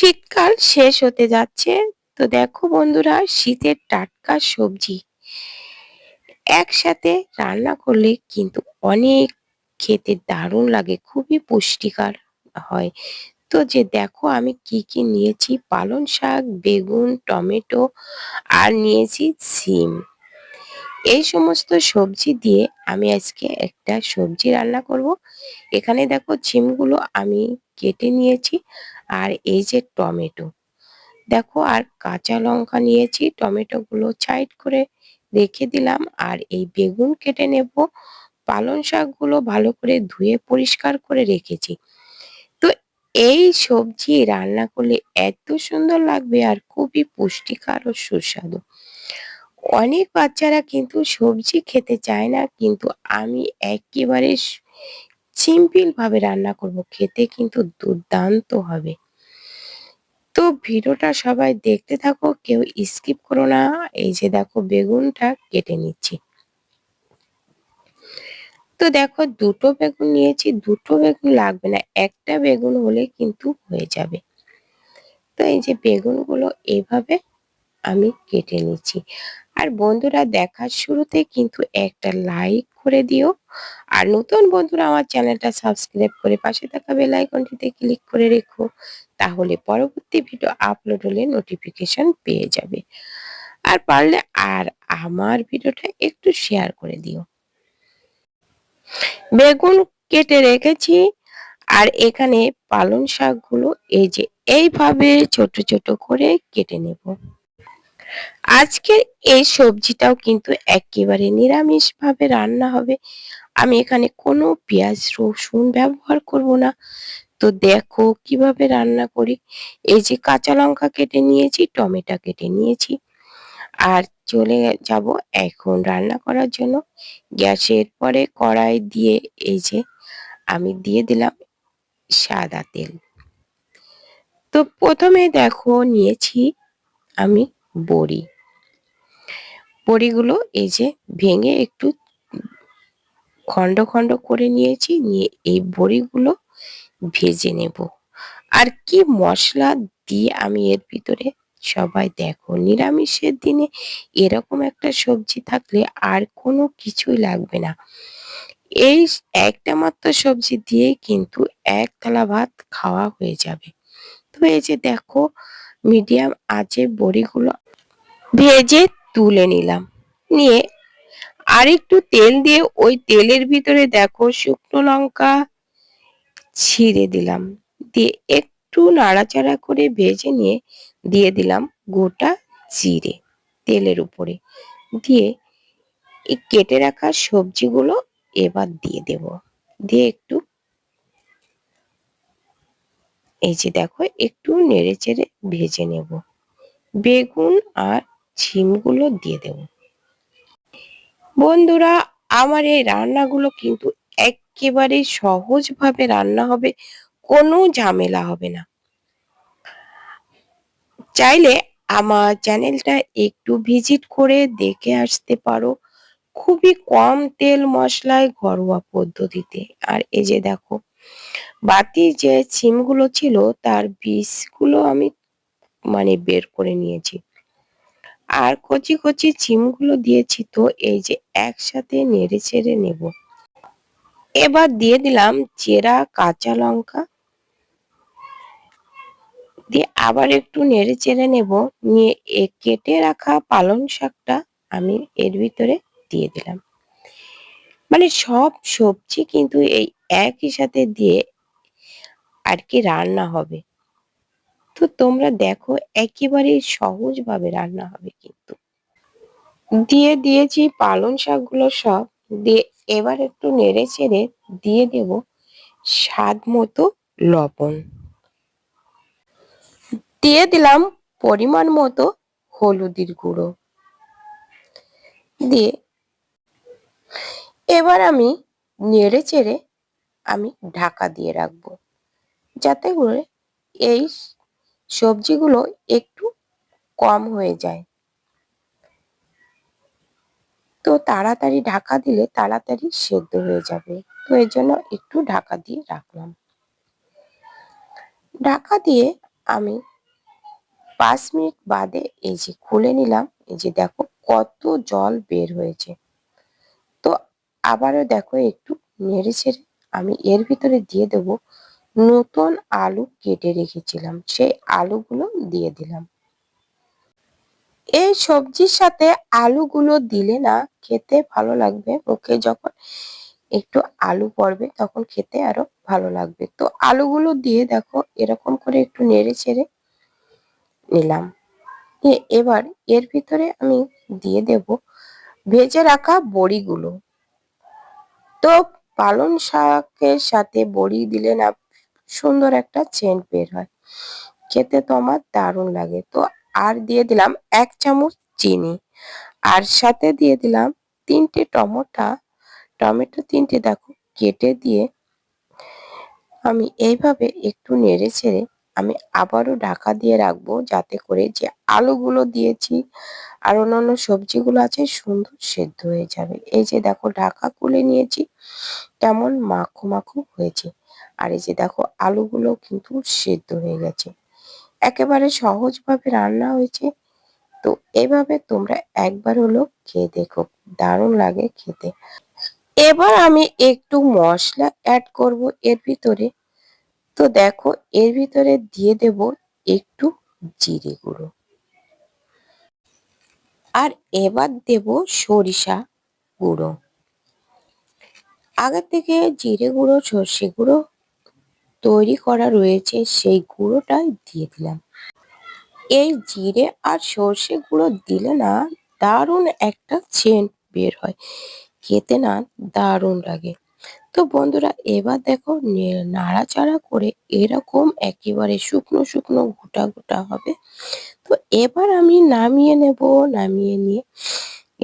শীতকাল শেষ হতে যাচ্ছে। তো দেখো বন্ধুরা, শীতের টাটকা সবজি। একসাথে রান্না করলে কিন্তু অনেক খেতে দারুণ লাগে, খুবই পুষ্টিকর হয়। তো যে দেখো আমি কি কি নিয়েছি, পালং শাক, বেগুন, টমেটো আর নিয়েছি সিম। এই সমস্ত সবজি দিয়ে আমি আজকে একটা সবজি রান্না করব। এখানে দেখো, সিমগুলো আমি কেটে নিয়েছি। আর এই যে টমেটো। দেখো, আর কাঁচা লঙ্কা নিয়েছি টমেটো গুলো সাইড করে রেখে দিলাম, আর এই বেগুন কেটে নেব। পালং শাকগুলো ভালো করে ধুয়ে পরিষ্কার করে রেখেছি। তো এই সবজি রান্না করলে এত সুন্দর লাগবে আর খুবই পুষ্টিকর ও সুস্বাদু। অনেক বাচ্চারা কিন্তু সবজি খেতে চায় না, কিন্তু আমি একেবারে সিম্পল ভাবে রান্না করব, খেতে কিন্তু দুর্দান্ত হবে। তো ভিডিওটা সবাই দেখতে থাকো, কেউ স্কিপ করো না। এই যে দেখো বেগুনটা কেটে নিচ্ছি। তো দেখো দুটো বেগুন নিয়েছি, দুটো বেগুন লাগবে না, একটা বেগুন হলে কিন্তু হয়ে যাবে। তো এই যে বেগুনগুলো এভাবে আমি কেটে নিচ্ছি। আর বন্ধুরা, দেখার শুরুতে কিন্তু একটা লাইক করে দিও। আর নতুন বন্ধুরা, আমার চ্যানেলটা সাবস্ক্রাইব করে পাশে থাকা বেল আইকনটিতে ক্লিক করে রেখো। তাহলে পরবর্তী ভিডিও আপলোড হলে নোটিফিকেশন পেয়ে যাবে। আর পারলে আর আমার ভিডিওটা একটু শেয়ার করে দিও। বেগুন কেটে রেখেছি। আর এখানে পালং শাকগুলো এই যে এইভাবে ছোট ছোট করে কেটে নেব। আজকের এই সবজিটাও কিন্তু একেবারে নিরামিষ ভাবে রান্না হবে। আমি এখানে কোনো পেঁয়াজ রসুন ব্যবহার করব না। তো দেখো কীভাবে রান্না করি। এই যে কাঁচা লঙ্কা কেটে নিয়েছি, টমেটো কেটে নিয়েছি। আর চলে যাব এখন রান্না করার জন্য। গ্যাসের পরে কড়াই দিয়ে এই যে আমি দিয়ে দিলাম সাদা তেল। তো প্রথমে দেখো নিয়েছি আমি বড়ি। বড়িগুলো এই যে ভেঙে একটু খণ্ড খণ্ড করে নিয়েছি, নিয়ে এই বড়িগুলো ভেজে নেব। আর কি মশলা দিয়ে আমি এর ভিতরে সবাই দেখো, নিরামিষের দিনে এরকম একটা সবজি থাকলে আর কোনো কিছুই লাগবে না। এই একটা মাত্র সবজি দিয়েই কিন্তু এক থালা ভাত খাওয়া হয়ে যাবে। তো এই যে দেখো মিডিয়াম আঁচে বড়িগুলো ভেজে তুলে নিলাম। নিয়ে আর একটু তেল দিয়ে ওই তেলের ভিতরে দেখো শুকনো লঙ্কা ছিঁড়ে দিলাম। দিয়ে একটু নাড়াচাড়া করে ভেজে নিয়ে দিয়ে দিলাম গোটা জিরে তেলের উপরে। দিয়ে এই কেটে রাখা সবজিগুলো এবার দিয়ে দেব। দিয়ে একটু এই যে দেখো, একটু নেড়ে চেড়ে ভেজে নেব। বেগুন আর ছিমগুলো দিয়ে দেব। বন্ধুরা, আমার এই রান্নাগুলো কিন্তু একেবারে সহজভাবে রান্না হবে, কোনো ঝামেলা হবে না। চাইলে আমার চ্যানেলটা একটু ভিজিট করে দেখে আসতে পারো। খুবই কম তেল মশলায় ঘরোয়া পদ্ধতিতে। আর এই যে দেখো বাতি যে সিমগুলো ছিল, তার বীজগুলো আমি মানে বের করে নিয়েছি। আর কচি কচি সিমগুলো দিয়েছি তো, এই যে একসাথে নেড়ে চেড়ে নেব। এবার দিয়ে দিলাম চেরা কাঁচা লঙ্কা। দিয়ে আবার একটু নেড়ে চেড়ে নেব। নিয়ে কেটে রাখা পালং শাকটা আমি এর ভিতরে দিয়ে দিলাম। মানে সব সবজি কিন্তু এই একই সাথে দিয়ে আর কি রান্না হবে। তো তোমরা দেখো একেবারে সহজভাবে রান্না হবে কিন্তু। দিয়ে দিয়েছি পালং শাকগুলো সব, দিয়ে এবার একটু নেড়ে চেড়ে দিয়ে দেব স্বাদ মতো লবণ। দিয়ে দিলাম পরিমাণ মতো হলুদের গুঁড়ো। দিয়ে এবার আমি নেড়ে চেড়ে আমি ঢাকা দিয়ে রাখব। যাতে করে এই সবজিগুলো একটু কম হয়ে যায়। তো তাড়াতাড়ি ঢাকা দিলে তাড়াতাড়ি সেদ্ধ হয়ে যাবে। তো এর জন্য একটু ঢাকা দিয়ে রাখলাম। ঢাকা দিয়ে আমি পাঁচ মিনিট বাদে এই যে খুলে নিলাম, এই যে দেখো কত জল বের হয়েছে। আবারও দেখো একটু নেড়ে ছেড়ে আমি এর ভিতরে দিয়ে দেব নতুন আলু কেটে রেখেছিলাম, সেই আলুগুলো দিয়ে দিলাম। এই সবজির সাথে আলুগুলো দিলে না খেতে ভালো লাগবে, মুখে যখন একটু আলু পড়বে তখন খেতে আরও ভালো লাগবে। তো আলুগুলো দিয়ে দেখো এরকম করে একটু নেড়ে ছেড়ে নিলাম। এবার এর ভিতরে আমি দিয়ে দেব ভেজে রাখা বড়িগুলো। তো পালং শাকের সাথে বড়ি দিলে না সুন্দর একটা সেন্ট বের হয়। খেতে তো আমার দারুণ লাগে। তো আর দিয়ে দিলাম এক চামচ চিনি। আর সাথে দিয়ে দিলাম তিনটে টমেটো। টমেটো তিনটে দেখো কেটে দিয়ে আমি এইভাবে একটু নেড়ে ছেড়ে আমি আবারও ঢাকা দিয়ে রাখব যাতে করে যে আলুগুলো দিয়েছি আর অন্যান্য সবজিগুলো আছে সুন্দর সেদ্ধ হয়ে যাবে। এই যে দেখো ঢাকা খুলে নিয়েছি, কেমন মাখো মাখো হয়েছে। আর এই যে দেখো আলুগুলো কিন্তু সেদ্ধ হয়ে গেছে। একেবারে সহজভাবে রান্না হয়েছে। তো এভাবে তোমরা একবার হলো খেয়ে দেখো, দারুণ লাগে খেতে। এবার আমি একটু মশলা অ্যাড করব এর ভিতরে। তো দেখো, এর ভিতরে দিয়ে দেব একটু জিরে গুঁড়ো। আর এবার দেব সরিষা গুঁড়ো। আগে থেকে জিরে গুঁড়ো, সর্ষে গুঁড়ো তৈরি করা রয়েছে, সেই গুঁড়োটাই দিয়ে দিলাম। এই জিরে আর সর্ষে গুঁড়ো দিলে না দারুণ একটা সেন্ট বের হয়। খেতে না দারুণ লাগে। তো বন্ধুরা, এবার দেখো নাড়াচাড়া করে এরকম একেবারে শুকনো শুকনো গোটা গোটা হবে। তো এবার আমি নামিয়ে নেব, নামিয়ে নিয়ে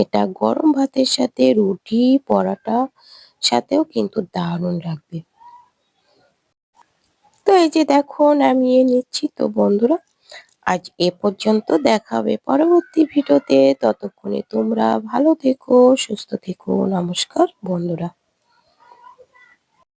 এটা গরম ভাতের সাথে, রুটি, পরাটা সাথেও কিন্তু দারুণ লাগবে। তো এই যে দেখো নামিয়ে নিচ্ছি তো বন্ধুরা, আজ এ পর্যন্ত দেখাবে পরবর্তী ভিডিওতে। ততক্ষণে তোমরা ভালো থেকো, সুস্থ থেকো, নমস্কার বন্ধুরা।